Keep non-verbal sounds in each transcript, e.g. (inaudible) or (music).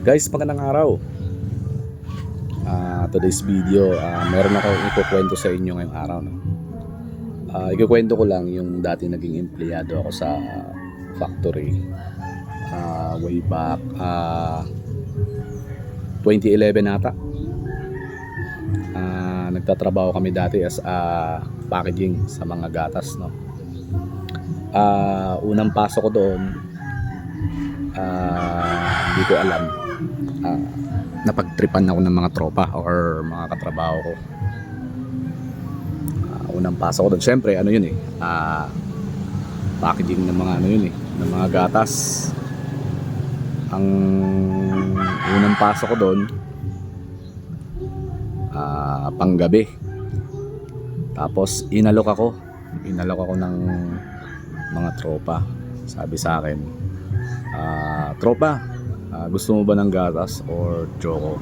Guys, magandang araw. Ah, today's video, ah, meron ako ikukwento sa inyo ngayong araw. No? Ah, ikukwento ko lang yung dati naging empleyado ako sa factory. Ah, way back ah, 2011 ata. Ah, nagtatrabaho kami dati as a packaging sa mga gatas, no. Ah, unang pasok ko doon, ah, hindi ko alam. Ah, napagtripan ako ng mga tropa or mga katrabaho ko. Ah, unang pasok ko doon, syempre, ano yun eh, ah, packaging ng mga ano yun eh, ng mga gatas. Ang unang pasok ko doon, ah, panggabi. Tapos inalok ako, inalok ako ng mga tropa. Sabi sa akin, ah, tropa, ah, gusto mo ba ng gatas or choco?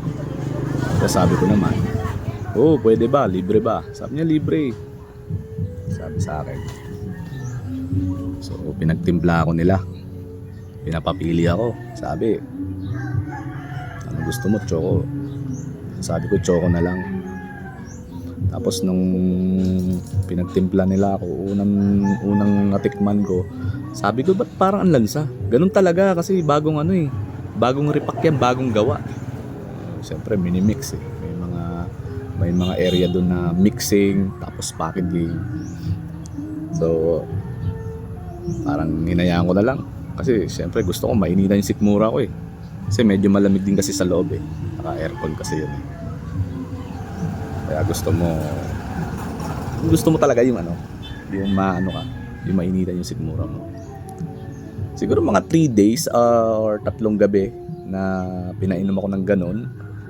Sabi ko naman, oh, pwede ba? Libre ba? Sabi niya, libre. Sabi sa akin. So, pinagtimpla ako nila. Pinapapili ako. Sabi, ano gusto mo? Choco. Sabi ko, choco na lang. Tapos nung pinagtimpla nila ako, unang, unang natikman ko, sabi ko, ba't parang ang lansa? Ganun talaga kasi bagong ano eh. Bagong repack yan, bagong gawa. Siyempre, mini-mix eh. May mga, may mga area doon na mixing, tapos packaging. So, parang hinayaan ko na lang. Kasi siyempre gusto ko mainitan yung sikmura ko eh. Kasi medyo malamig din kasi sa loob eh. Naka aircon kasi yun eh. Kaya gusto mo gusto mo talaga yung ano, yung maano ka, yung mainitan yung sikmura mo. Siguro mga 3 days uh, or tatlong gabi na pinainom ako ng ganun,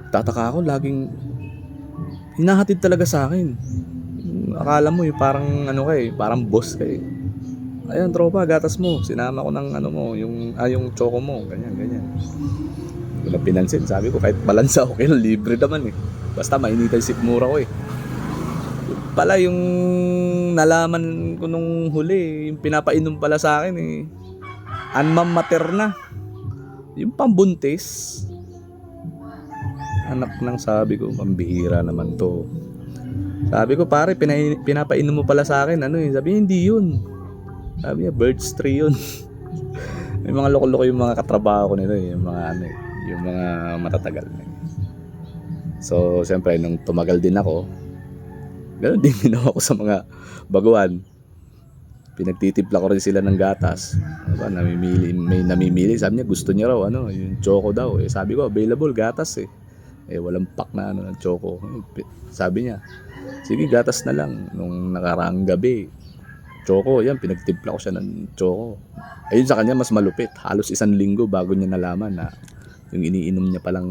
tataka ako laging hinahatid talaga sa akin. Akala mo yung parang ano ka eh, parang boss ka eh. Ayan, tropa, gatas mo. Sinama ko ng ano mo, yung, ah, yung choco mo. Ganyan, ganyan. Ko na pinansin. Sabi ko, kahit balansa, okay. Libre naman eh. Basta mainitan si mura ko eh. Pala yung nalaman ko nung huli, yung pinapainom pala sa akin eh. Anmam materna. Yung pambuntis. Anak ng sabi ko, pambihira naman to. Sabi ko, pare, pinapainom mo pala sa akin. Ano eh? Sabi hindi yun. Sabi niya, birds tree yun. (laughs) May mga loko-loko yung mga katrabaho ko nito eh. Yung mga ano eh, Yung mga matatagal na eh. So, siyempre, nung tumagal din ako, ganun din (laughs) ginawa ko sa mga baguhan. Pinagtitimpla ko rin sila ng gatas. Ano ba, namimili, may namimili. Sabi niya, gusto niya raw, ano, yung choco daw. Eh, sabi ko, available, gatas eh. Eh, walang pack na ano, ng choco. Sabi niya, sige, gatas na lang. Nung nakaraang gabi, choco, yan, pinagtimpla ko siya ng choco. Ayun sa kanya, mas malupit. Halos isang linggo bago niya nalaman na yung iniinom niya palang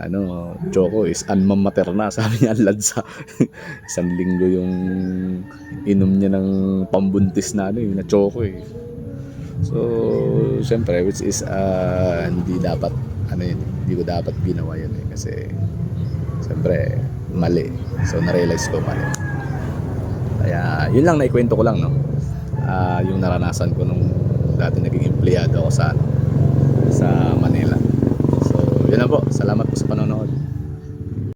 ano, choco is anmam materna. (laughs) Sabi niya, ang lansa. isang linggo yung inom niya ng pambuntis na ano, na choco eh. So, syempre, which is ah, hindi dapat, ano yun, hindi ko dapat ginawa yun eh. Kasi, syempre, mali. So, na-realize ko mali. Kaya, yun lang naikwento ko lang, no? Ah, yung naranasan ko nung dati naging empleyado ako sa, sa Manila yun na po. Salamat po sa panonood.